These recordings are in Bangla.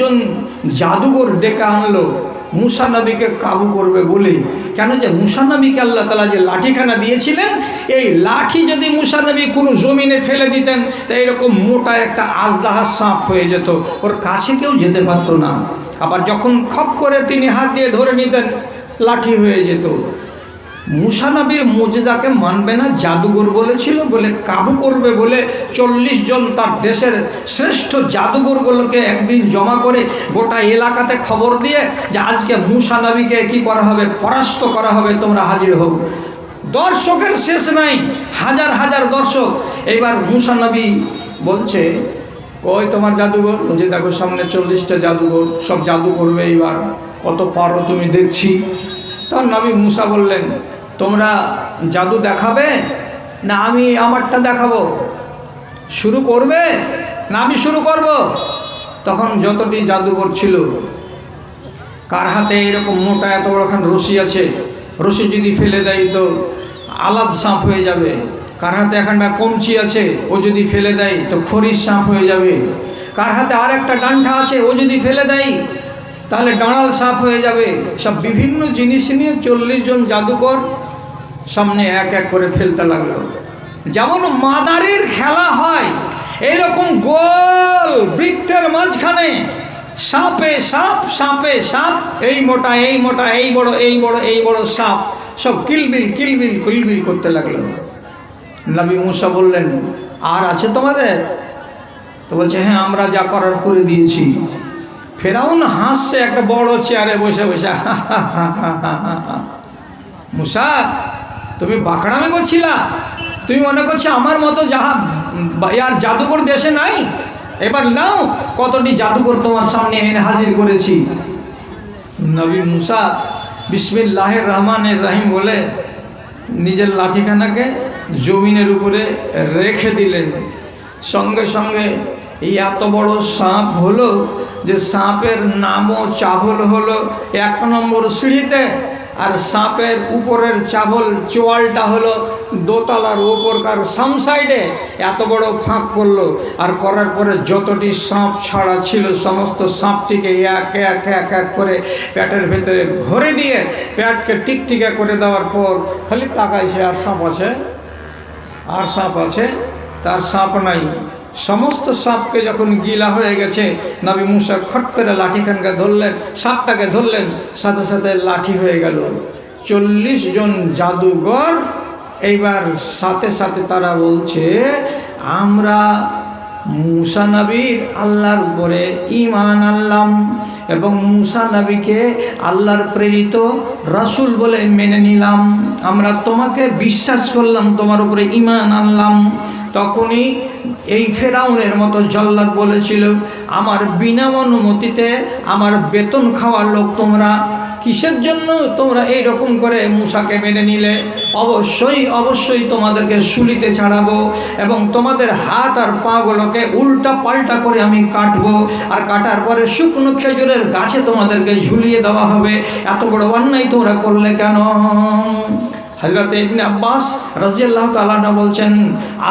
জন জাদুঘর ডেকে আনলো, মুসা নবীকে কাবু করবে বলে। কেন যে মুসা নবীকে আল্লাহ তালা যে লাঠিখানা দিয়েছিলেন, এই লাঠি যদি মুসা নবী কোনো জমিনে ফেলে দিতেন, তা এরকম মোটা একটা আজদাহার সাপ হয়ে যেত, ওর কাছে কেউ যেতে পারতো না। আবার যখন খপ করে তিনি হাত দিয়ে ধরে নিতেন, লাঠি হয়ে যেত। মুসানবীর মোজেদাকে মানবে না, জাদুঘর বলেছিল, বলে কাবু করবে বলে চল্লিশ জন তার দেশের শ্রেষ্ঠ জাদুঘরগুলোকে একদিন জমা করে গোটা এলাকাতে খবর দিয়ে যে আজকে মুসানবীকে কি করা হবে, পরাস্ত করা হবে, তোমরা হাজির হোক দর্শকের শেষ নাই, হাজার হাজার দর্শক। এইবার মুসানবী বলছে, ওই তোমার জাদুঘর? বলছে, দেখো সামনে চল্লিশটা জাদুঘর, সব জাদু করবে এইবার। কত পারো তুমি দেখছি। তখন নবী মুসা বললেন, তোমরা জাদু দেখাবে না আমি আমারটা দেখাবো? শুরু করবে না আমি শুরু করব? তখন যতটি জাদুঘর ছিল, কার হাতে এরকম মোটা এত বড়খান রশি আছে? রশি যদি ফেলে দেয় তো আলাদ সাপ হয়ে যাবে। কার হাতে এখানটা কঞ্চি আছে, ও যদি ফেলে দেয় তো খরিস সাপ হয়ে যাবে। কার হাতে আর একটা ডান্ঠা আছে, ও যদি ফেলে দেয় তাহলে ডাঁড়াল সাপ হয়ে যাবে। সব বিভিন্ন জিনিস নিয়ে চল্লিশ জন জাদুকর সামনে এক এক করে ফেলতে লাগল। যেমন মাদারির খেলা হয় এইরকম গোল বৃত্তের মাঝখানে সাপে সাপ সাপে সাপ, এই মোটা এই মোটা, এই বড় এই বড় এই বড় সাপ, সব কিলবিল কিলবিল কিলবিল করতে লাগল। নবী মুসা বললেন, আর আছে তোমাদের? তো বলছে হ্যাঁ আমরা যা করার করে দিয়েছি। ফেরাউন হাসছে একটা বড় চেয়ারে বসে বসে। মুসা, তুমি বাঁকড়ামে করছিলা? তুমি মনে করছ আমার মতো যাহা আর জাদুঘর দেশে নাই? এবার নাও, কতটি জাদুঘর তোমার সামনে এনে হাজির করেছি। নবী মুসা বিসমিল্লাহের রহমানের রাহিম বলে নিজের লাঠিখানাকে জমিনের উপরে রেখে দিলেন। সঙ্গে সঙ্গে এই এত বড় সাপ হলো যে সাপের নামও চাবল হলো এক নম্বর সিঁড়িতে, আর সাপের উপরের চাবল চোয়ালটা হলো দোতলার ওপরকার সাম সাইডে। এত বড় ফাঁক করল, আর করার পরে যতটি সাপ ছাড়া ছিল সমস্ত সাপটিকে এক এক এক এক করে প্যাটের ভেতরে ভরে দিয়ে প্যাটকে টিকটিকা করে দেওয়ার পর খালি তাকাইছে, আর সাপ আছে? আর সাপ আছে? তার সাপ নাই। সমস্ত সাপকে যখন গিলা হয়ে গেছে, নবী মুসা খট করে লাঠিখানকে ধরলেন, সাপটাকে ধরলেন, সাথে সাথে লাঠি হয়ে গেল। চল্লিশ জন জাদুঘর এইবার সাথে সাথে তারা বলছে, আমরা মুসা নবীর আল্লাহর উপরে ইমান আনলাম এবং মুসা নবীকে আল্লাহর প্রেরিত রাসূল বলে মেনে নিলাম। আমরা তোমাকে বিশ্বাস করলাম, তোমার উপরে ইমান আনলাম। তখনই এই ফেরাউনের মতো জল্লাদ বলেছিল, আমার বিনা অনুমতিতে আমার বেতন খাওয়ার লোক তোমরা কিসের জন্য তোমরা এই রকম করে মুসাকে মেনে নিলে? অবশ্যই অবশ্যই তোমাদেরকে শুলিতে ছাড়াবো এবং তোমাদের হাত আর পাগুলোকে উল্টা পাল্টা করে আমি কাটবো। আর কাটার পরে শুকনো খেজুরের গাছে তোমাদেরকে ঝুলিয়ে দেওয়া হবে। এত বড় অন্যায় তোমরা করলে কেন? হজরত ইবনে আব্বাস রাজিয়াল্লাহ তালানা বলছেন,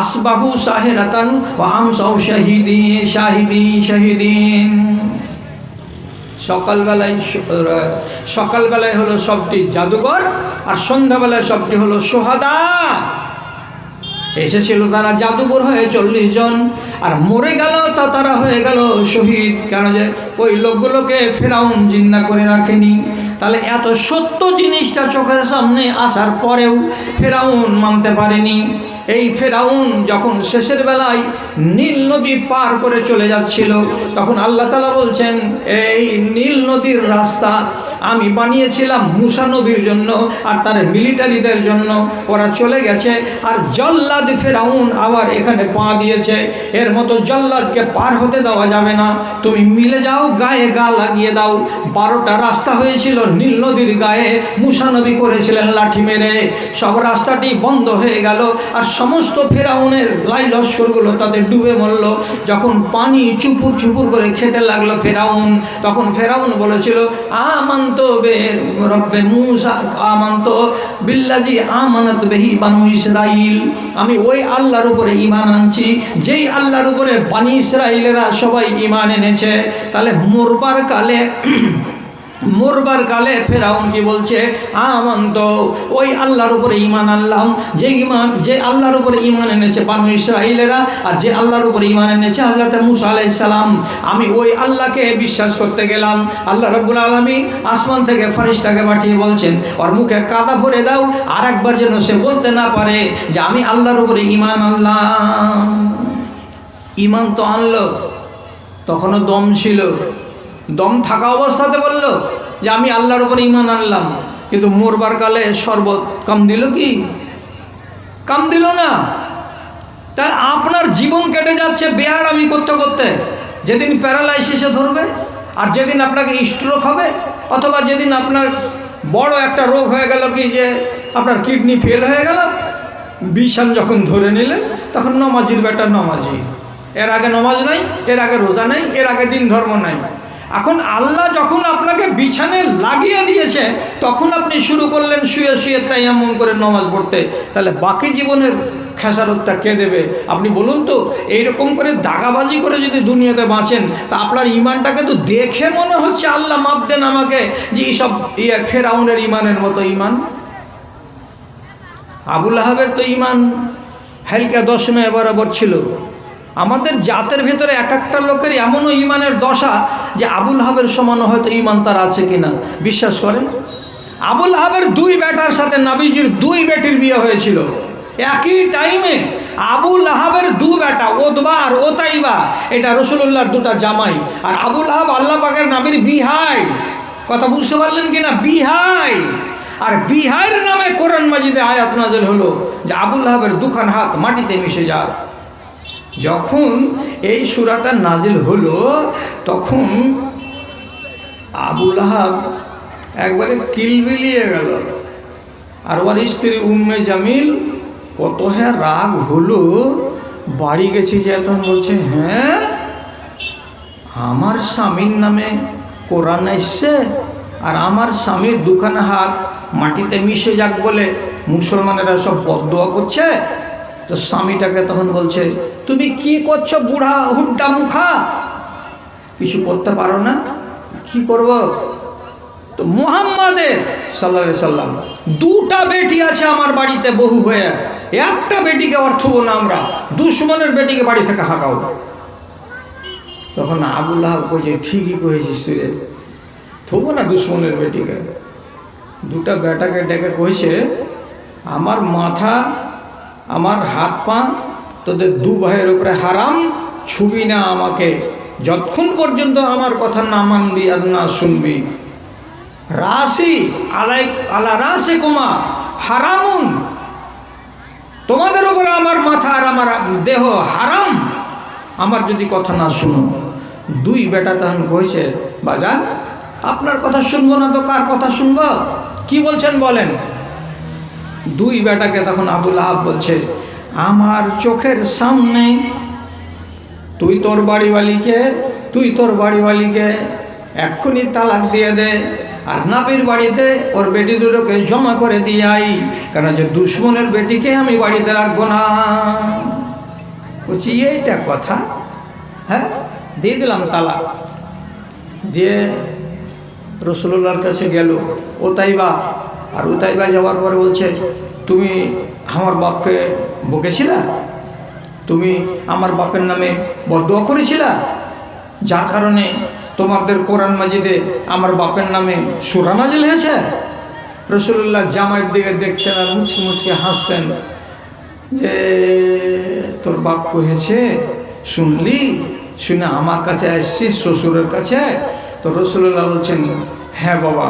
আসবাহু সাহেরাতান ও আমসাউ শাহিদি শাহিদি, শাহিদিন। সকালবেলায় সকালবেলায় হলো সবটি জাদুঘর আর সন্ধ্যাবেলায় সবটি হলো সোহাদা। এসেছিল তারা জাদুঘর হয়ে চল্লিশ জন আর মরে গেল তা তারা হয়ে গেল শহীদ। কেন যে ওই লোকগুলোকে ফেরাউন জিন্দা করে রাখেনি। তাহলে এত সত্য জিনিসটা চোখের সামনে আসার পরেও ফেরাউন মানতে পারেনি। এই ফেরাউন যখন শেষের বেলায় নীল নদী পার করে চলে যাচ্ছিল, তখন আল্লাহ তালা বলছেন, এই নীল নদীর রাস্তা আমি বানিয়েছিলাম মুসা নবীর জন্য আর তার মিলিটারিদের জন্য। ওরা চলে গেছে আর জল্লাদ ফেরাউন আবার এখানে পা দিয়েছে। এর মতো জল্লাদকে পার হতে দেওয়া যাবে না। তুমি মিলে যাও, গায়ে গা লাগিয়ে দাও। বারোটা রাস্তা হয়েছিল নীল নদীর গায়ে। মুসানবী করেছিলেন লাঠি মেরে। সব রাস্তাটি বন্ধ হয়ে গেল আর সমস্ত ফেরাউনের লাই লস্করগুলো তাদের ডুবে মরল। যখন পানি চুপুর চুপুর করে খেতে লাগল ফেরাউন, তখন ফেরাউন বলেছিল, আমান্ত বে রব্বে মুসা, আমান্ত বিল্লাজি আমানত বেহি বানু ইসরাইল। আমি ওই আল্লাহর উপরে ইমান আনছি। যেই আল্লাহর উপরে বানি ইসরাইলেরা সবাই ইমান এনেছে, তাহলে মরবার কালে মরবার কালে ফেরাউন কি বলছে? আমন্ত, ওই আল্লাহর উপরে ইমান আনলাম। যে ইমান যে আল্লাহর উপরে ইমান এনেছে বানু ইসরাইলেরা আর যে আল্লাহর উপরে ইমান এনেছে হজরত মুসা আলাইসালাম আমি ওই আল্লাহকে বিশ্বাস করতে গেলাম। আল্লাহ রব্বুল আলমী আসমান থেকে ফারিস্তাকে পাঠিয়ে বলছেন, ওর মুখে কাদা ভরে দাও আর একবার যেন সে বলতে না পারে যে আমি আল্লাহর উপরে ইমান আনলাম। ইমান তো আনলো, তখনও দম ছিল। দম থাকা অবস্থাতে বলল যে আমি আল্লাহর উপরে ইমান আনলাম। কিন্তু মরবার কালে শরবত কাম দিল কি? কাম দিল না। তার আপনার জীবন কেটে যাচ্ছে বেহার আমি করতে করতে। যেদিন প্যারালাইসিসে ধরবে, আর যেদিন আপনাকে স্ট্রোক হবে, অথবা যেদিন আপনার বড় একটা রোগ হয়ে গেল কি যে আপনার কিডনি ফেল হয়ে গেল, বিষান যখন ধরে নিলেন, তখন নমাজির বেটা নমাজি। এর আগে নমাজ নাই, এর আগে রোজা নাই, এর আগে দিন ধর্ম নাই। এখন আল্লাহ যখন আপনাকে বিছানে লাগিয়ে দিয়েছে, তখন আপনি শুরু করলেন শুয়ে শুয়ে তাই এমন করে নমাজ পড়তে। তাহলে বাকি জীবনের খেসারতটা কে দেবে? আপনি বলুন তো, এইরকম করে দাগাবাজি করে যদি দুনিয়াতে বাঁচেন, তা আপনার ইমানটাকে তো দেখে মনে হচ্ছে আল্লাহ মাপ দেন আমাকে যে এইসব ইয়ে ফেরাউনের ইমানের মতো ইমান। আবুল আহাবের তো ইমান হালকা দশ নয় বরাবর ছিল। আমাদের জাতের ভেতরে এক একটা লোকের এমনও ইমানের দশা যে আবুল হাবের সমানও হয়তো ইমান তার আছে কিনা। বিশ্বাস করেন? আবুল হাবের দুই বেটার সাথে নাবিজির দুই বেটির বিয়ে হয়েছিল। একই টাইমে আবুল আহাবের দু বেটা ওতবা আর ওতাইবা, এটা রসুল্লাহর দুটা জামাই। আর আবুল আহাব আল্লাহ পাকের নাবির বিহাই। কথা বুঝতে পারলেন কিনা? বিহাই। আর বিহার নামে কোরআন মাজিদে আয়াত নাজেল হলো যে আবুল আহাবের দুখান হাত মাটিতে মিশে যাক। যখন এই সুরাটা নাজিল হলো, তখন আবুল আহাব একবারে কিলবিলিয়ে গেল। আর ওর স্ত্রী উম্মে জামিল কত হ্যাঁ রাগ হলো, বাড়ি গেছি যে তখন বলছে হ্যাঁ আমার স্বামীর নামে কোরআন এসছে আর আমার স্বামীর দুখানা হাত মাটিতে মিশে যাক বলে মুসলমানেরা সব বদোয়া করছে তো স্বামীটাকে তখন বলছে, তুমি কি করছ, বুড়া হুড্ডা মুখা? কিছু করতে পারো না। কি করব? তো মুহাম্মাদের সাল্লা সাল্লাম, দুটা বেটি আছে আমার বাড়িতে বহু হয়ে। একটা বেটিকে অর্থব না আমরা, দুশ্মনের বেটিকে বাড়ি থেকে হাঁকাও। তখন আবুল আবুল্লাহ কইছে, ঠিকই কয়েছিস তুই থবো না দুশ্মনের বেটিকে। দুটা বেটাকে ডেকে কইছে, আমার মাথা আমার হাত পা তোদের দু ভাইয়ের উপরে হারাম, ছুবি না আমাকে। যতক্ষণ পর্যন্ত আমার কথা না মানবি আর না শুনবি। রাশি আলাই, আলা রাশি কুমা, হারামুন। তোমাদের উপরে আমার মাথা আর আমার দেহ হারাম। আমার যদি কথা না শুনো, দুই বেটা তখন কইছে, বাজান, আপনার কথা শুনব না তো কার কথা শুনব? কি বলছেন বলেন? দুই বেটাকে তখন আবুল আহাব বলছে, আমার চোখের সামনে তুই তোর বাড়িওয়ালিকে, তুই তোর বাড়িওয়ালিকে এক্ষুনি তালাক দিয়ে দে আর নাপির বাড়িতে ওর বেটি দুটোকে জমা করে দিয়ে আই কেন যে দুশ্মনের বেটিকে আমি বাড়িতে রাখব না? বলছি, এইটা কথা? হ্যাঁ দিয়ে দিলাম তালাক। দিয়ে রসুল্লাহর কাছে গেল, ও তাই তাইবা আর ও তাইবা যাওয়ার পরে বলছে, তুমি আমার বাপকে বকেছিলা? তুমি আমার বাপের নামে বদোয়া করেছিলা? যার কারণে তোমাদের কোরআন মাজিদে আমার বাপের নামে সুরা নাজিল হয়েছে? রসুল্লাহ জামাইয়ের দিকে দেখছেন আর মুচকে মুচকে হাসছেন যে, তোর বাপ কহেছে শুনলি? শুনে আমার কাছে আসছিস, শ্বশুরের কাছে? তো রসুল্লাহ বলছেন হ্যাঁ বাবা।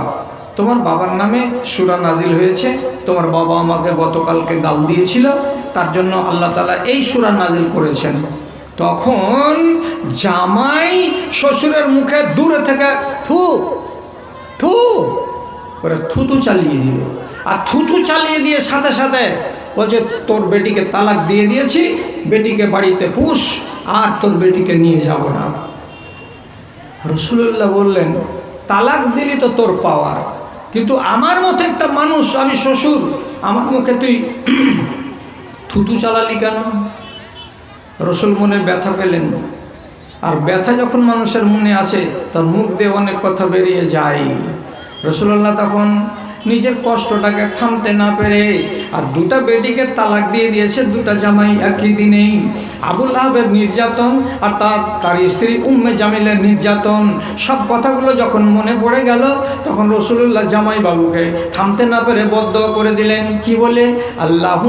তোমার বাবার নামে সুরা নাজিল হয়েছে। তোমার বাবা আমাকে গতকালকে গাল দিয়েছিল। তার জন্য আল্লাহ তালা এই সুরা নাজিল করেছেন। তখন জামাই শ্বশুরের মুখে দূরে থেকে থু থু করে থুতু চালিয়ে দিল। আর থুতু চালিয়ে দিয়ে সাথে সাথে বলছে, তোর বেটিকে তালাক দিয়ে দিয়েছি, বেটিকে বাড়িতে পুষ, আর তোর বেটিকে নিয়ে যাব না। রসুল্লাহ বললেন, তালাক দিলি তো তোর পাওয়ার। কিন্তু আমার মতো একটা মানুষ, আমি শ্বশুর, আমার মুখে তুই থুতু চালালি কেন? রসুল মনে ব্যথা পেলেন। আর ব্যথা যখন মানুষের মনে আসে, তার মুখ দিয়ে অনেক কথা বেরিয়ে যায়। রসুল্লাহ তখন নিজের কষ্টটাকে থামতে না পেরে। আর দুটা বেটিকে তালাক দিয়ে দিয়েছে দুটা জামাই একই দিনেই আবুল আহাবের নির্যাতন আর তার তার স্ত্রী উম্মে জামিলের নির্যাতন, সব কথাগুলো যখন মনে পড়ে গেল, তখন রসুল্লাহ জামাই বাবুকে থামতে না পেরে বদ্ধ করে দিলেন। কি বলে? আল্লাহ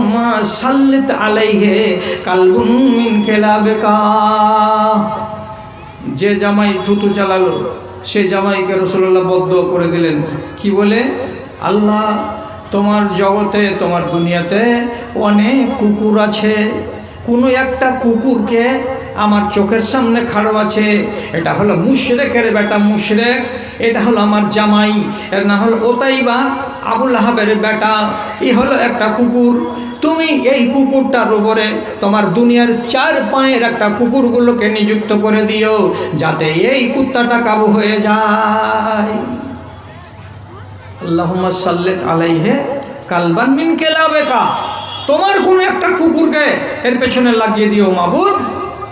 সাল্লিত আলাইহে কালবুন মিন খেলাবেকা। যে জামাই থুতু চালালো, সে জামাইকে রসুল্লাহ বদ্ধ করে দিলেন। কি বলে? আল্লাহ তোমার জগতে, তোমার দুনিয়াতে অনেক কুকুর আছে। কোনো একটা কুকুরকে আমার চোখের সামনে খাড়ো আছে। এটা হলো মুশরেকের বেটা মুশরেক, এটা হলো আমার জামাই, এর না হলো ওটাই বা আবুল আহাবের বেটা। এই হলো একটা কুকুর। তুমি এই কুকুরটার উপরে তোমার দুনিয়ার চার পায়ের একটা কুকুরগুলোকে নিযুক্ত করে দিও, যাতে এই কুত্তাটা কাবু হয়ে যায়। আল্লাহুম্মা সাল্লেত আলাইহে কালবান মিন কেলাবেকা। তোমার কোনো একটা কুকুরকে এর পেছনে লাগিয়ে দিও মাবুদ।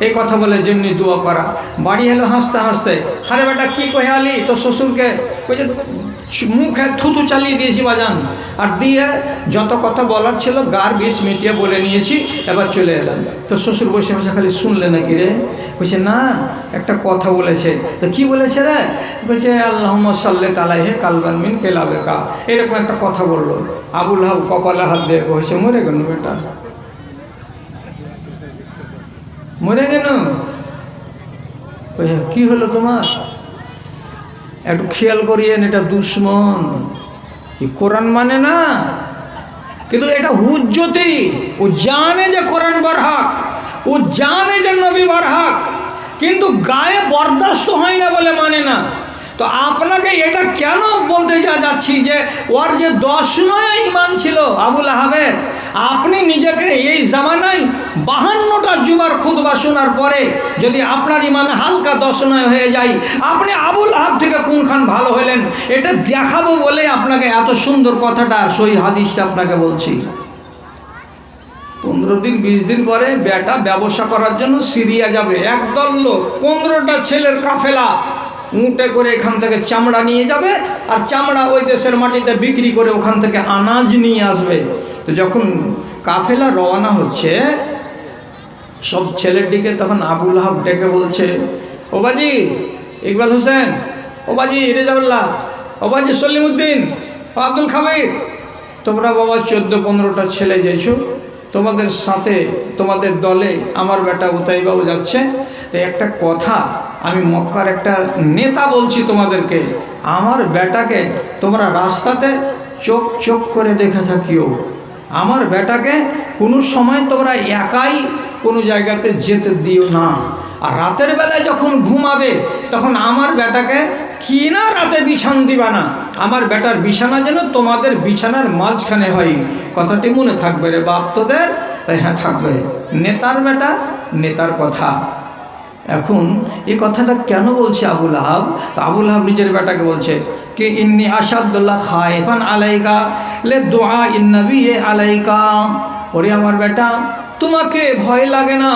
এই কথা বলে যেমনি দোয়া করা। বাড়ি এলো হাসতে হাসতে, আরে বেটা, কি কহে আলি? তোর শ্বশুরকে ওই যে মুখে থুতু চালিয়ে দিয়েছি বাজান। আর দিয়ে যত কথা বলার ছিল, গার বিষ মিটিয়ে বলে নিয়েছি, এবার চলে এলাম। তো শ্বশুর বসে বসে খালি শুনলে নাকি রে? বলছে, না, একটা কথা বলেছে। তো কি বলেছে রে? বলছে আল্লাহ সাল্লে তালাই হে কালবান মিন কেলাবে কা এরকম একটা কথা বলল। আবুল হাব কপালে হাত দিয়ে বসে মরে গেল বেটা। মরে ওই কি হলো তোমার? একটু খেয়াল করিয়েন, এটা দুশ্মন। কোরআন মানে না, কিন্তু এটা হুজ্জতি ও জানে যে কোরআন বারহাক, ও জানে যে নবী বারহাক, কিন্তু গায়ে বরদাস্ত হয় না বলে মানে না। তো আপনাকে এটা কেন বলতে যা যাচ্ছি যে ওর যে দশ নয় ইমান ছিল আবুল আহাবের, আপনি নিজেকে এই জামানায় বাহান্নটা জুমার খুদবা শোনার পরে যদি আপনার ইমান হালকা দশ নয় হয়ে যায়, আপনি আবুল আহাব থেকে কোনখান ভালো হলেন? এটা দেখাবো বলে আপনাকে এত সুন্দর কথাটা সই হাদিসটা আপনাকে বলছি। পনেরো দিন, বিশ দিন পরে বেটা ব্যবসা করার জন্য সিরিয়া যাবে। একদল লোক, পনেরোটা ছেলের কাফেলা। উঁটে করে এখান থেকে চামড়া নিয়ে যাবে আর চামড়া ওই দেশের মাটিতে বিক্রি করে ওখান থেকে আনাজ নিয়ে আসবে। তো যখন কাফেলা রওনা হচ্ছে, সব ছেলের দিকে তখন আবুল হাব ডেকে বলছে, ও বাজি, ইকবাল হোসেন, ও বাজি, রেজাউল্লাহ, ও বাজি সলিমুদ্দিন আব্দুল খাবির তোমরা বাবা চোদ্দ পনেরোটা ছেলে যেছো তোমাদের সাথে, তোমাদের দলে আমার বেটা উতাইবাবু যাচ্ছে। তো একটা কথা, আমি মক্কার একটা নেতা বলছি তোমাদেরকে, আমার বেটাকে তোমরা রাস্তাতে চোখ চোখ করে দেখে থাকিও। আমার বেটাকে কোনো সময় তোমরা একাই কোনো জায়গাতে যেতে দিও না। আর রাতের বেলায় যখন ঘুমাবে, তখন আমার বেটাকে কি না রাতে বিছান দিবা না? আমার বেটার বিছানা যেন তোমাদের বিছানার মাঝখানে হয়। কথাটি মনে থাকবে রে বাপ তোদের? হ্যাঁ থাকবে। নেতার বেটা, নেতার কথা। এখন এই কথাটা কেন বলছে আবুল আহাব তো আবুল আহাব নিজের বেটাকে বলছে, কে ইন্নি আসাদুল্লাহ খায়ফান আলাইকা, লে দোয়া ইন্নবি আলাইকা। ওরে আমার বেটা, তোমাকে ভয় লাগে না।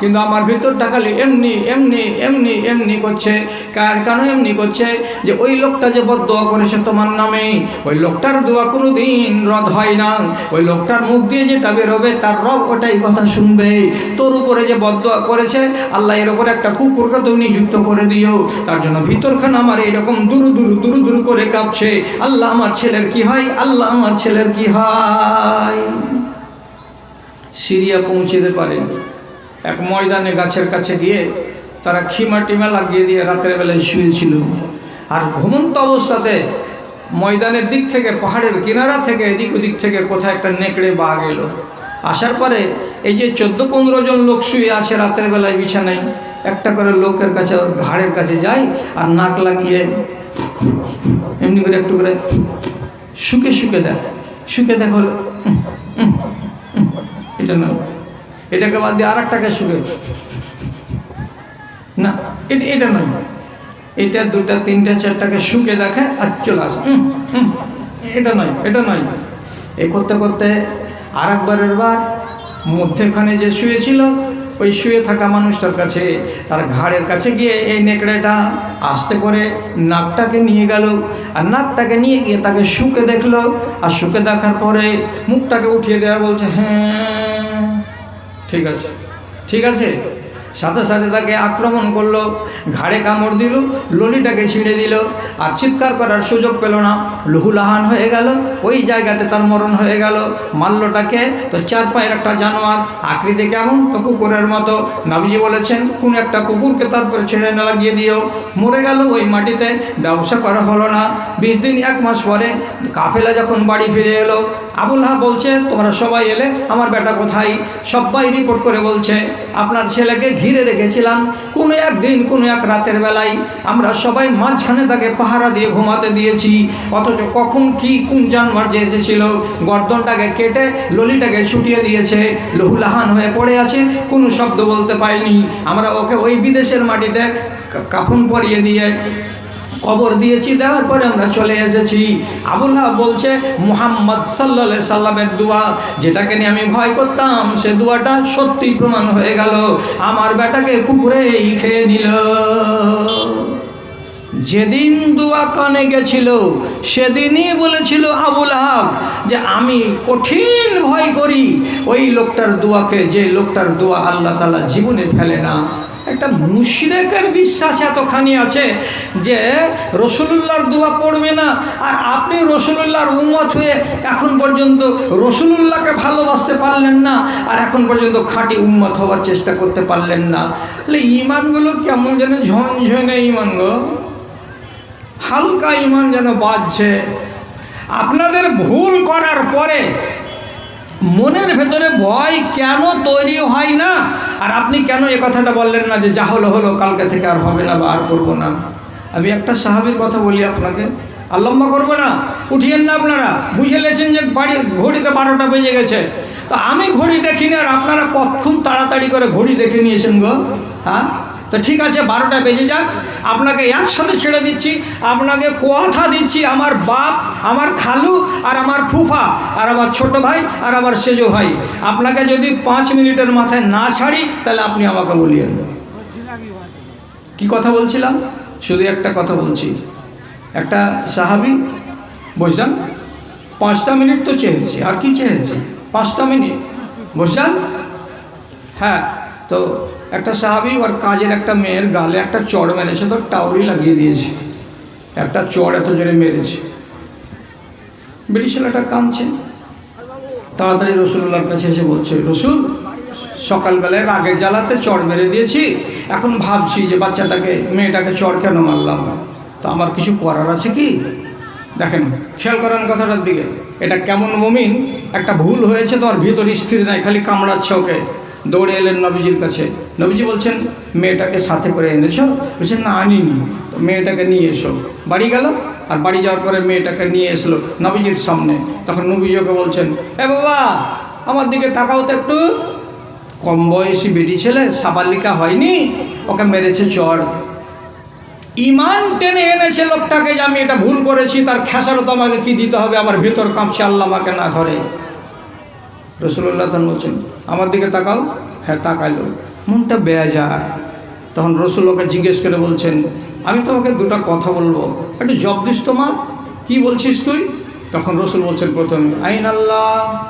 কিন্তু আমার ভিতরটা খালি এমনি এমনি এমনি এমনি করছে। কার কেন এমনি করছে যে ওই লোকটা যে বদ দোয়া করেছে তোমার নামে। ওই লোকটার দোয়া কোনো দিন রদ হয় না। ওই লোকটার মুখ দিয়ে যেটা বেরোবে তার রব ওটাই কথা শুনবে। তোর উপরে যে বদ দোয়া করেছে, আল্লাহ এর উপরে একটা কুকুরকে তুমি নিযুক্ত করে দিও। তার জন্য ভিতরখানা আমার এরকম দুরু দুরু দুরু দুরু করে কাঁপছে। আল্লাহ আমার ছেলের কি হয়? আল্লাহ আমার ছেলের কি হয়? সিরিয়া পৌঁছতে পারেনি। এক ময়দানে গাছের কাছে গিয়ে তারা খিমা টিমা লাগিয়ে দিয়ে রাতের বেলায় শুয়েছিল। আর ঘুমন্ত অবস্থাতে ময়দানের দিক থেকে, পাহাড়ের কিনারা থেকে, এদিক ওদিক থেকে কোথায় একটা নেকড়ে বাঘ এলো। আসার পরে এই যে চোদ্দ পনেরো জন লোক শুয়ে আছে রাতের বেলায় বিছানায়, একটা করে লোকের কাছে ওর ঘাড়ের কাছে যায় আর নাক লাগিয়ে এমনি করে একটু করে শুকে শুকে দেখ। শুকে দেখ হলো এটা নয় এটাকে বাদ দিয়ে আর একটাকে শুকে না, এটা এটা নয়। এটা দুটা, তিনটা, চারটাকে শুকে দেখে আর চলে আস। এটা নয় এটা নয়। এ করতে করতে আর একবারের বার মধ্যেখানে যে শুয়েছিল, ওই শুয়ে থাকা মানুষটার কাছে, তার ঘাড়ের কাছে গিয়ে এই নেকড়েটা আস্তে করে নাকটাকে নিয়ে গেল। আর নাকটাকে নিয়ে গিয়ে তাকে শুকে দেখল। আর শুকে দেখার পরে মুখটাকে উঠিয়ে দেওয়া বলছে হ্যাঁ ঠিক আছে। ঠিক আছে? সাথে সাথে তাকে আক্রমণ করল, ঘাড়ে কামড় দিল, ললিটাকে ছিঁড়ে দিল, আর চিৎকার করার সুযোগ পেল না। লুহুলাহান হয়ে গেল, ওই জায়গাতে তার মরণ হয়ে গেল। মাল্যটাকে তো চার পায়ের একটা জানোয়ার, আকৃতি কেমন? তো কুকুরের মতো। নাবিজি বলেছেন, কোন একটা কুকুরকে তারপর ছেড়ে না লাগিয়ে দিও। মরে গেল, ওই মাটিতে ব্যবসা করা হলো না। বিশ দিন, এক মাস পরে কাফেলা যখন বাড়ি ফিরে এলো, আবুল হা বলছে, তোমরা সবাই এলে, আমার বেটা কোথায়? সবাই রিপোর্ট করে বলছে, আপনার ছেলেকে ঘিরে রেখেছিলাম। কোনো একদিন, কোনো এক রাতের বেলায় আমরা সবাই মাঝখানে তাকে পাহারা দিয়ে ঘুমাতে দিয়েছি। অথচ কখন কি, কোন জানোয়ার যে এসেছিল, গর্দনটাকে কেটে ললিটাকে ছুটিয়ে দিয়েছে, লহুলাহান হয়ে পড়ে আছে, কোনো শব্দ বলতে পাইনি আমরা ওকে ওই বিদেশের মাটিতে কাফুন কাফন পরিয়ে দিয়ে কবর দিয়েছি, দেওয়ার পরে আমরা চলে এসেছি। আবুল্লাহ বলছে, মুহাম্মদ সাল্লা সাল্লামের দোয়া, যেটাকে নিয়ে আমি ভয় করতাম, সে দোয়াটা সত্যি প্রমাণ হয়ে গেল। আমার বেটাকে কুকুরেই খেয়ে নিল। যেদিন দোয়া কানে গেছিল, সেদিনই বলেছিল আবুল আহাব যে, আমি কঠিন ভয় করি। ওই লোকটার দোয়াকে, যে লোকটার দোয়া আল্লাহ তালা জীবনে ফেলে না। একটা মুশরেকের বিশ্বাস এতখানি আছে যে রসুলুল্লাহর দোয়া পড়বে না। আর আপনি রসুলুল্লাহর উম্মত হয়ে এখন পর্যন্ত রসুলুল্লাহকে ভালোবাসতে পারলেন না, আর এখন পর্যন্ত খাঁটি উম্মত হওয়ার চেষ্টা করতে পারলেন না। তাহলে ইমানগুলো কেমন যেন ঝনঝনে ইমান গো। হালকা ইমান যেন বাজছে। আপনাদের ভুল করার পরে মনের ভেতরে ভয় কেন তৈরি হয় না? আর আপনি কেন এ কথাটা বললেন না যে যা হলো হলো, কালকে থেকে আর হবে না বা আর করব না? আমি একটা সাহাবির কথা বলি আপনাকে। আর লম্বা করব না, উঠিয়েন না আপনারা। বুঝে লেছেন যে বাড়ি, ঘড়িতে বারোটা বেজে গেছে। তো আমি ঘড়ি দেখিনি আর আপনারা কখন তাড়াতাড়ি করে ঘড়ি দেখে নিয়েছেন গো? হ্যাঁ? তো ঠিক আছে, বারোটা বেজে যাক। আপনাকে একসাথে ছেড়ে দিচ্ছি। আপনাকে কথা দিচ্ছি, আমার বাপ, আমার খালু, আর আমার ফুফা, আর আমার ছোট ভাই, আর আমার সেজো ভাই। আপনাকে যদি পাঁচ মিনিটের মাথায় না ছাড়ি, তাহলে আপনি আমাকে বলিয়েন। কি কথা বলছিলাম? শুধু একটা কথা বলছি। একটা সাহাবি, বুঝলেন? পাঁচটা মিনিট তো চেয়েছি। আর কি চেয়েছি? পাঁচটা মিনিট। বুঝলেন? হ্যাঁ তো একটা সাহাবি ওর কাজের একটা মেয়ের গালে একটা চড় মেরেছে, তো টাউরি লাগিয়ে দিয়েছে। একটা চড় এত জোরে মেরেছে। ব্রিটিশ ছেলেটা কাঁদছে। তাড়াতাড়ি রসুল্লাহর কাছে এসে বলছে, রসুল, সকালবেলায় রাগের জ্বালাতে চড় মেরে দিয়েছি, এখন ভাবছি যে বাচ্চাটাকে, মেয়েটাকে চড় কেন মারলাম? তো আমার কিছু করার আছে কি? দেখেন, খেয়াল করেন কথাটার দিকে। এটা কেমন মমিন? একটা ভুল হয়েছে তো আর ভিতর স্থির নাই, খালি কামড়াচ্ছে ওকে। দৌড়ে এলেন নবীজির কাছে। নবীজি বলছেন, মেয়েটাকে সাথে করে এনেছো? বলছেন, না, আনিনি। তো মেয়েটাকে নিয়ে এসো। বাড়ি গেল, আর বাড়ি যাওয়ার পরে মেয়েটাকে নিয়ে এসলো নবীজির সামনে। তখন নবীজি বলছেন, এ বাবা, আমার দিকে তাকাও তো একটু। কম বয়সী বেটি ছেলে, সাবালিকা হয়নি, ওকে মেরেছে চড় ইমান টেনে এনেছে লোকটাকে যে আমি এটা ভুল করেছি, তার খেসারত আমাকে কি দিতে হবে? আমার ভিতর কাঁপছে, আল্লাহ আমাকে না ধরে। রসুল্লাহ তখন বলছেন, আমার দিকে তাকাও। হ্যাঁ তাকাইলো। মনটা বেয়াজার। তখন রসুল ওকে জিজ্ঞেস করে বলছেন, আমি তোমাকে দুটো কথা বলব। একটু জব দিস তোমার, কী বলছিস তুই? তখন রসুল বলছেন প্রথমে, আইন আল্লাহ।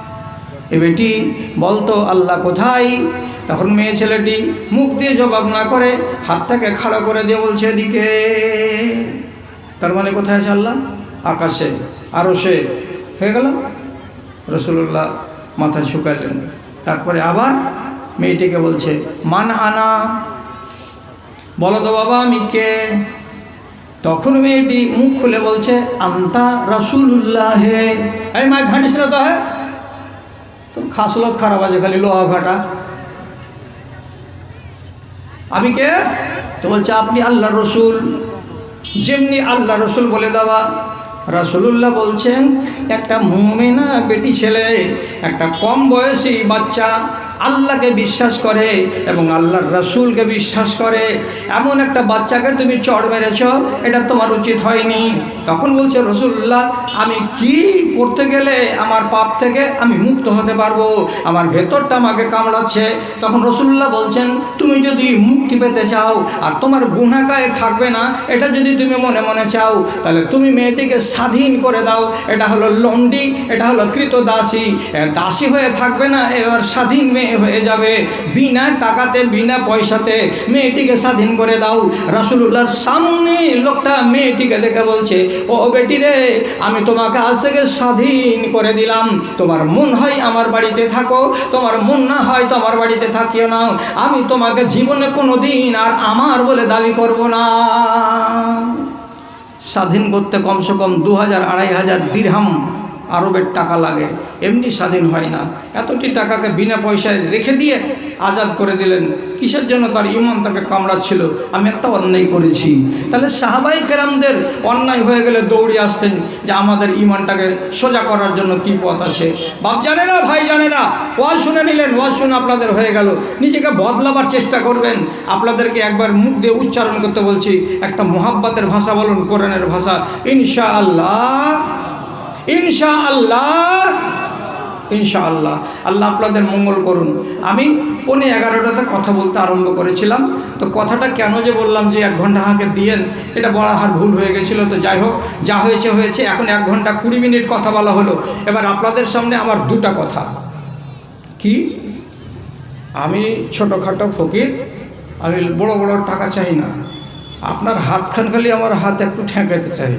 এ বেটি, বলতো আল্লাহ কোথায়? তখন মেয়ে ছেলেটি মুখ দিয়ে জবাব না করে হাতটাকে খাড়া করে দিয়ে বলছে, এদিকে। তার মানে কোথায় আছে আল্লাহ? আকাশে। আরও সে হয়ে গেল। রসুল্লাহ মাথা ঝুঁকালেন। তারপরে আবার মেয়েটিকে বলছে, মান আনা। বলো তো বাবা, আমি কে? তখন মেয়েটি মুখ খুলে বলছে, আন্তা রসুল্লাহ এই মা ঘাটিস না তো হ্যাঁ? তোর খাসলত খারাপ আছে, খালি লোহা ঘাটা। আমি কে? তো বলছে, আপনি আল্লাহ রসুল। যেমনি আল্লাহ রসুল বলে দেওয়া। রাসুলুল্লাহ বলছেন একটা মুমিনা বেটি ছেলে একটা কম বয়সী বাচ্চা আল্লাহকে বিশ্বাস করে এবং আল্লাহর রাসূলকে বিশ্বাস করে। এমন একটা বাচ্চাকে তুমি চড় মেরেছ, এটা তোমার উচিত হয়নি। তখন বলছে রসুল্লাহ আমি কি করতে গেলে আমার পাপ থেকে আমি মুক্ত হতে পারব? আমার ভেতরটা আমাকে কামড়াচ্ছে। তখন রসুল্লাহ বলছেন, তুমি যদি মুক্তি পেতে চাও, আর তোমার গুণাকায় থাকবে না, এটা যদি তুমি মনে মনে চাও, তাহলে তুমি মেয়েটিকে স্বাধীন করে দাও। এটা হলো লন্ডি এটা হলো কৃত দাসী দাসী হয়ে থাকবে না, এবার স্বাধীন মেয়ে হয়ে যাবে। বিনা টাকাতে, বিনা পয়সাতে মেয়েটিকে স্বাধীন করে দাও। রাসুলুল্লাহর সামনে লোকটা মেয়েটিকে দেখে বলছে, ও বেটি রে, আমি তোমাকে আজ থেকে স্বাধীন করে দিলাম। তোমার মন হয় আমার বাড়িতে থাকো, তোমার মন না হয় তোমার বাড়িতে থাকিও না। আমি তোমাকে জীবনে কোনো দিন আর আমার বলে দাবি করব না। স্বাধীন করতে কমসে কম দু হাজার, আড়াই হাজার দিরহাম আরবের টাকা লাগে, এমনি স্বাধীন হয় না। এতটি টাকাকে বিনা পয়সায় রেখে দিয়ে আজাদ করে দিলেন। কিসের জন্য তার ইমান তাকে কামড়াচ্ছিল? আমি একটা অন্যায় করেছি। তাহলে সাহাবাই কেরামদের অন্যায় হয়ে গেলে দৌড়ে আসতেন যে আমাদের ইমানটাকে সোজা করার জন্য কি পথ আছে? বাপ জানে না ভাই জানে না ওয়াজ শুনে নিলেন, ওয়াজ শুনে আপনাদের হয়ে গেল। নিজেকে বদলাবার চেষ্টা করবেন। আপনাদেরকে একবার মুখ দিয়ে উচ্চারণ করতে বলছি, একটা মোহাব্বতের ভাষা বলুন, কোরআনের ভাষা। ইনশা আল্লাহ ইনশা আল্লাহ ইনশা আল্লাহ আল্লাহ আপনাদের মঙ্গল করুন। আমি পৌনে এগারোটাতে কথা বলতে আরম্ভ করেছিলাম। তো কথাটা কেন যে বললাম যে এক ঘণ্টা হাঁকে দিয়েন, এটা বড় হার ভুল হয়ে গেছিল। তো যাই হোক, যা হয়েছে হয়েছে। এখন এক ঘণ্টা কুড়ি মিনিট কথা বলা হলো। এবার আপনাদের সামনে আমার দুটা কথা। কি? আমি ছোটোখাটো ফকির, আমি বড় বড় টাকা চাই না। আপনার হাতখান খালি আমার হাত একটু ঠেকাতে চাই।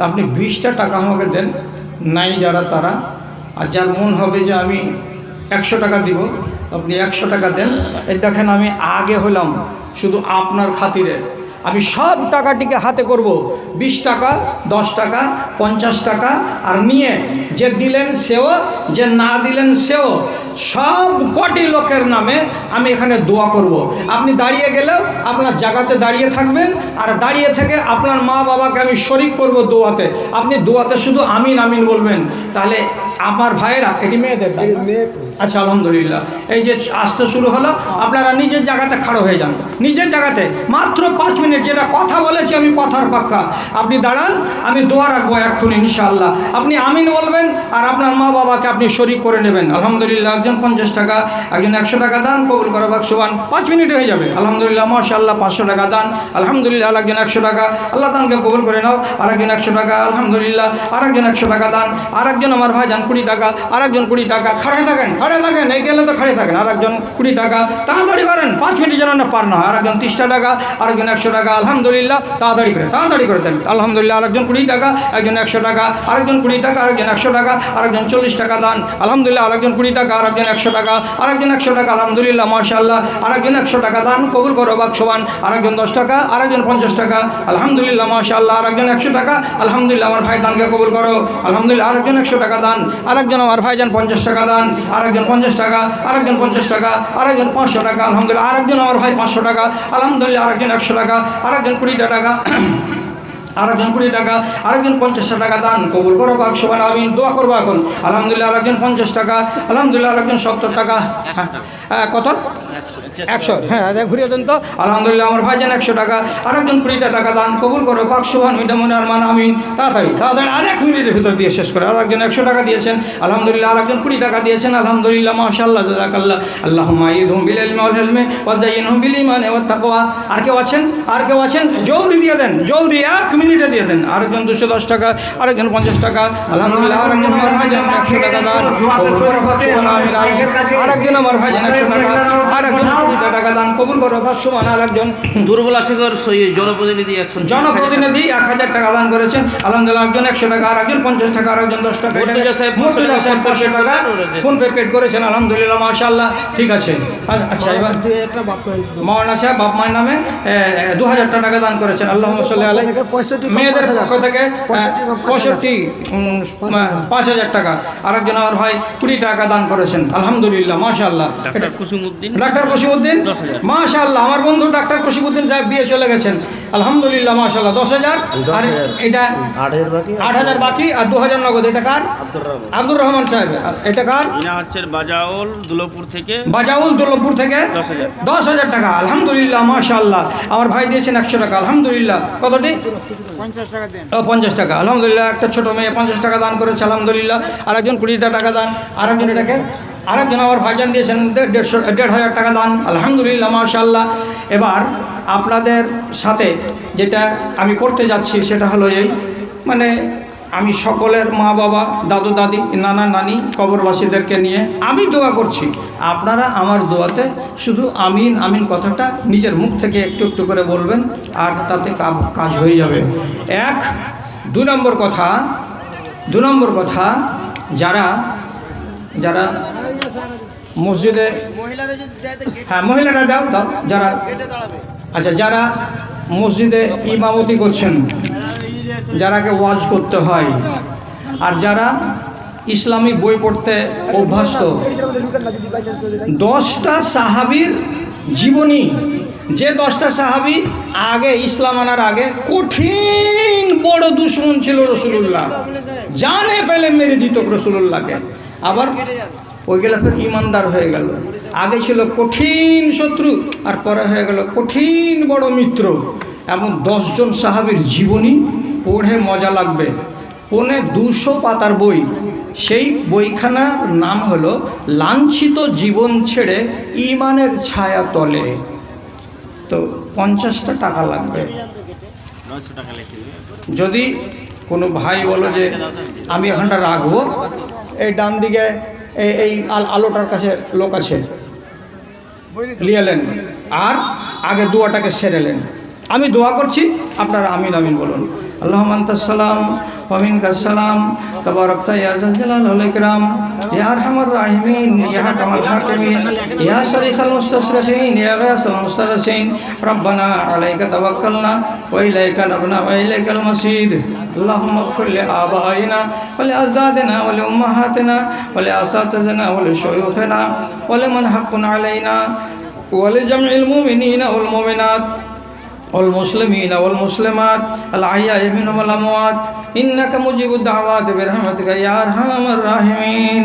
তা আপনি বিশটা টাকা আমাকে দেন, নাই যারা তারা। আর যার মন হবে যে আমি একশো টাকা দিব, আপনি একশো টাকা দেন। এই দেখেন আমি আগে হলাম শুধু আপনার খাতিরে। আমি সব টাকাটিকে হাতে করব, বিশ টাকা, দশ টাকা, পঞ্চাশ টাকা, আর নিয়ে যে দিলেন সেও, যে না দিলেন সেও সব কটি লোকের নামে আমি এখানে দোয়া করব। আপনি দাঁড়িয়ে গেলেও আপনার জায়গাতে দাঁড়িয়ে থাকবেন আর দাঁড়িয়ে থেকে আপনার মা বাবাকে আমি শরিক করব দোয়াতে। আপনি দোয়াতে শুধু আমিন আমিন বলবেন। তাহলে আমার ভাইয়েরা এটি মেয়েদের আচ্ছা আলহামদুলিল্লাহ। এই যে আসতে শুরু হলো আপনারা নিজের জায়গাতে খাড়ো হয়ে যান। নিজের জায়গাতে মাত্র পাঁচ মিনিট যেটা কথা বলেছি আমি কথার পাক্কা। আপনি দাঁড়ান আমি দোয়া রাখব এক্ষুনি ইনশাআল্লাহ। আপনি আমিন বলবেন আর আপনার মা বাবাকে আপনি শরিক করে নেবেন। আলহামদুলিল্লাহ একজন পঞ্চাশ টাকা, একজন একশো টাকা দান, কবুল করা বাক্সবান পাঁচ মিনিটে হয়ে যাবে। আলহামদুলিল্লাহ মাশাল্লাহ পাঁচশো টাকা দান, আলহামদুলিল্লাহ, আরেকজন একশো টাকা, আল্লাহ দানকে কবুল করে নাও, আরেকজন একশো টাকা, আলহামদুলিল্লাহ, আরেকজন একশো টাকা দান, আরেকজন আমার ভাই যান কুড়ি টাকা, আরেকজন কুড়ি টাকা, খাড়ে থাকেন খাড়ে থাকেন, এই গেলে তো খাড়ে থাকেন, আরেকজন কুড়ি টাকা, তাড়াতাড়ি করেন, পাঁচ মিনিট যেন না পার না হয়, আরেকজন তিরিশটা টাকা, আরেকজন একশো টাকা, আলহামদুলিল্লাহ, তাড়াতাড়ি করে তাড়াতাড়ি করে দেন, আলহামদুলিল্লাহ, আরেকজন কুড়ি টাকা, একজন একশো টাকা, আরেকজন কুড়ি টাকা, আরেকজন একশো টাকা, আরেকজন চল্লিশ টাকা দান, আলহামদুলিল্লাহ, আরেকজন কুড়ি টাকা আরেকজন একশো টাকা, আরেকজন একশো টাকা, আলহামদুলিল্লাহ মাশাল্লাহ আরেকজন একশো টাকা দান কবুল করো, বাক্সবান। আরেকজন দশ টাকা, আরেকজন পঞ্চাশ টাকা, আলহামদুলিল্লাহ মাশাল্লাহ আরেকজন একশো টাকা, আলহামদুলিল্লাহ, আমার ভাই দানকে কবুল করো। আলহামদুলিল্লাহ, আরেকজন একশো টাকা দান, আরেকজন আমার ভাই যান পঞ্চাশ টাকা দান, আরেকজন পঞ্চাশ টাকা, আরেকজন পঞ্চাশ টাকা, আরেকজন পাঁচশো টাকা, আলহামদুলিল্লাহ, আরেকজন আমার ভাই পাঁচশো টাকা, আলহামদুলিল্লাহ, আরেকজন একশো টাকা, আরেকজন কুড়িটা টাকা। আরেকজন কুড়ি টাকা আরেকজন পঞ্চাশ টাকা দান কবুল করো বাক সবাই আমিন দোয়া করব এখন আলহামদুলিল্লাহ আরেকজন পঞ্চাশ টাকা আলহামদুলিল্লাহ আরেকজন সত্তর টাকা। হ্যাঁ, হ্যাঁ কত? একশো হ্যাঁ ঘুরিয়ে দেন তো। আলহামদুলিল্লাহ আমার ভাইজান একশো টাকা আরেকজন কুড়িটা টাকা দান কবুল করো পাক মনে আর মান আমিন। তাড়াতাড়ি তাড়াতাড়ি আরেক মিনিটের ভিতর দিয়ে শেষ করে আরেকজন একশো টাকা দিয়েছেন। আলহামদুলিল্লাহ আরেকজন কুড়ি টাকা দিয়েছেন। আলহামদুলিল্লাহ মাশাল্লাহ জাজাকাল্লাহ আল্লাহ মাইদুম বিল ইলমি ওয়াল হিলমি ওয়াজাইনহুম বিল ঈমানি ওয়াত তাকওয়া আর কেউ আছেন? আর কেউ আছেন? জলদি দিয়ে দেন জলদি এক মিনিটে দিয়ে দেন। আরেকজন দুশো দশ টাকা আরেকজন পঞ্চাশ টাকা। আলহামদুলিল্লাহ আরেকজন আমার ভাইজান একশো টাকা দান। আরেকজন আমার ভাইজান একশো টাকা। আরেকজন কুড়িটা টাকা দান। কবুল করো আরেকজন দুর্বল আশিকর সই- জনপ্রতিনিধি একশো জনপ্রতিনিধি এক হাজার টাকা দান করেছেন। আলহামদুলিল্লাহ একজন একশো টাকা আর একজন পঞ্চাশ টাকা আর একজন দশ টাকা। মুর্তজা সাহেব পাঁচশো টাকা ফোন পে পেড করেছেন। আলহামদুলিল্লাহ মাশাল্লাহ ঠিক আছে। আচ্ছা এবার মাওলানা সাহেব বাপ মায়ের নামে দু হাজার টাকা দান করেছেন। আল্লাহ সাল্লাহ আলাই মেয়েদের পাঁচ হাজার। পক্ষ থেকে পঁয়ষট্টি পাঁচ হাজার। টাকা। আরেকজন আমার ভাই কুড়ি টাকা দান করেছেন। আলহামদুলিল্লাহ মাশাআল্লাহ। ডাক্তার কসিমুদ্দিন দশ আমার বন্ধু ডাক্তার কসিমুদ্দিন সাহেব দিয়ে চলে গেছেন। আলহামদুলিল্লাহ মাশাআল্লাহ দশ হাজার। আর এটা আট হাজার বাকি? আর দু হাজার নগদ। এটা কার? আব্দুর রহমান। সাহেব। এটা কার? হচ্ছে বাজাউল দুলপুর থেকে। বাজাউল দৌলভপুর থেকে? দশ হাজার। দশ হাজার টাকা। আলহামদুলিল্লাহ মাশাআল্লাহ। আমার ভাই দিয়েছেন একশো টাকা। আলহামদুলিল্লাহ। কতটি? ও, পঞ্চাশ টাকা। আলহামদুলিল্লাহ, একটা ছোটো মেয়ে পঞ্চাশ টাকা দান করেছে, আলহামদুলিল্লাহ। আরেকজন কুড়িটা টাকা দান, আরেকজন এটাকে, আরেকজন আমার ভাইজান দিয়েছেন দেড়শো, দেড় হাজার টাকা দান। আলহামদুলিল্লাহ মাশাল্লাহ এবার আপনাদের সাথে যেটা আমি করতে যাচ্ছি, সেটা হলো এই মানে আমি সকলের মা বাবা দাদু দাদি নানা নানি কবরবাসীদেরকে নিয়ে আমি দোয়া করছি। আপনারা আমার দোয়াতে শুধু আমিন আমিন কথাটা নিজের মুখ থেকে একটু একটু করে বলবেন আর তাতে কাজ হয়ে যাবে। এক দু নম্বর কথা দু নম্বর কথা যারা যারা মসজিদে হ্যাঁ মহিলারা দাও দাও যারা আচ্ছা যারা মসজিদে ইমামতি করছেন যারাকে ওয়াজ করতে হয়। আর যারা ইসলামিক বই পড়তে অভ্যস্ত, দশটা সাহাবির জীবনী, যে দশটা সাহাবি আগে ইসলাম আনার আগে কঠিন বড় দুশ্মন ছিল রসুল্লাহ জানে পেলে মেরে দিত রসুল্লাহকে আবার ওই গেলে ফের ইমানদার হয়ে গেল। আগে ছিল কঠিন শত্রু, আর পরে হয়ে গেল কঠিন বড় মিত্র। এমন দশজন সাহাবির জীবনী পড়ে মজা লাগবে। পৌনে দুশো পাতার বই। সেই বইখানার নাম হলো লাঞ্ছিত জীবন ছেড়ে ইমানের ছায়া তলে। তো পঞ্চাশটা টাকা লাগবে। যদি কোনো ভাই বলো যে আমি এখানটা রাখব। এই ডান দিকে এই এই আল- আলোটার কাছে লোক আছে। লিয়ালেন আর আগে দোয়াটাকে সেরেলেন আমি দোয়া করছি আপনারা আমিন আমিন বলুন। اللهم أنت السلام ومنك السلام تباركت يا ذا الجلال والإكرام يا أرحم الراحمين يا حكم الحاكمين يا شريخ المستصرخين يا غاث المستغيثين ربنا عليك توكلنا وإليك نبنا وإليك المصير اللهم اغفر لآبائنا ولأجدادنا ولأمهاتنا ولأساتذتنا ولشيوخنا ولمن حق علينا ولجمع المؤمنين والمؤمنات والمسلمين والمسلمات الأحياء منهم والأموات. إنك مجيب الدعوات برحمتك يا أرحم الراحمين.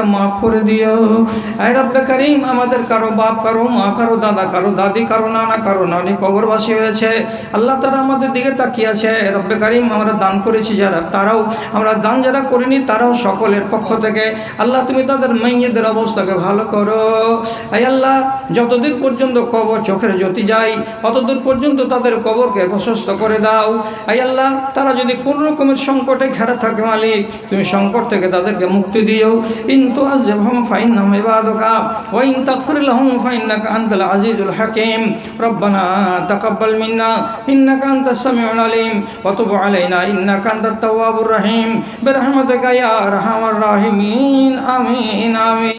মাফ করে দিও। আই রব্বে করিম, আমাদের কারও বাপ, কারও মা, কারও দাদা, কারও দাদি, কারও নানা, কারও নানি কবরবাসী হয়েছে। আল্লাহ তারা আমাদের দিকে তাকিয়ে আছে। রব্বে করিম, আমরা দান করেছি যারা, তারাও, আমরা দান যারা করিনি, তারাও সকলের পক্ষ থেকে। আল্লাহ, তুমি তাদের মাইয়েদের অবস্থাকে ভালো করো। আই আল্লাহ যতদিন পর্যন্ত কবর চোখের জ্যোতি যায়, ততদূর পর্যন্ত তাদের কবরকে প্রশস্ত করে দাও। আই আল্লাহ, তারা যদি কোন রকমের সংকটে ঘেরা থাকে মালিক, তুমি সংকট থেকে তাদেরকে মুক্তি দিও। ইন্তু নাম ইবাদকা ওয়াইন তাগফির লাহুম ফাইন্নাকা আনতাল আজিজুল হাকিম। রব্বানা তাকাব্বাল মিন্না ইন্নাকা আনতাস সামিউল আলিম। ওয়া তুব আলাইনা ইন্নাকা আনতাত তাওয়াবুর রহিম। বিরহমাতিকা ইয়া আরহামার রাহিমিন। আমিন আমিন।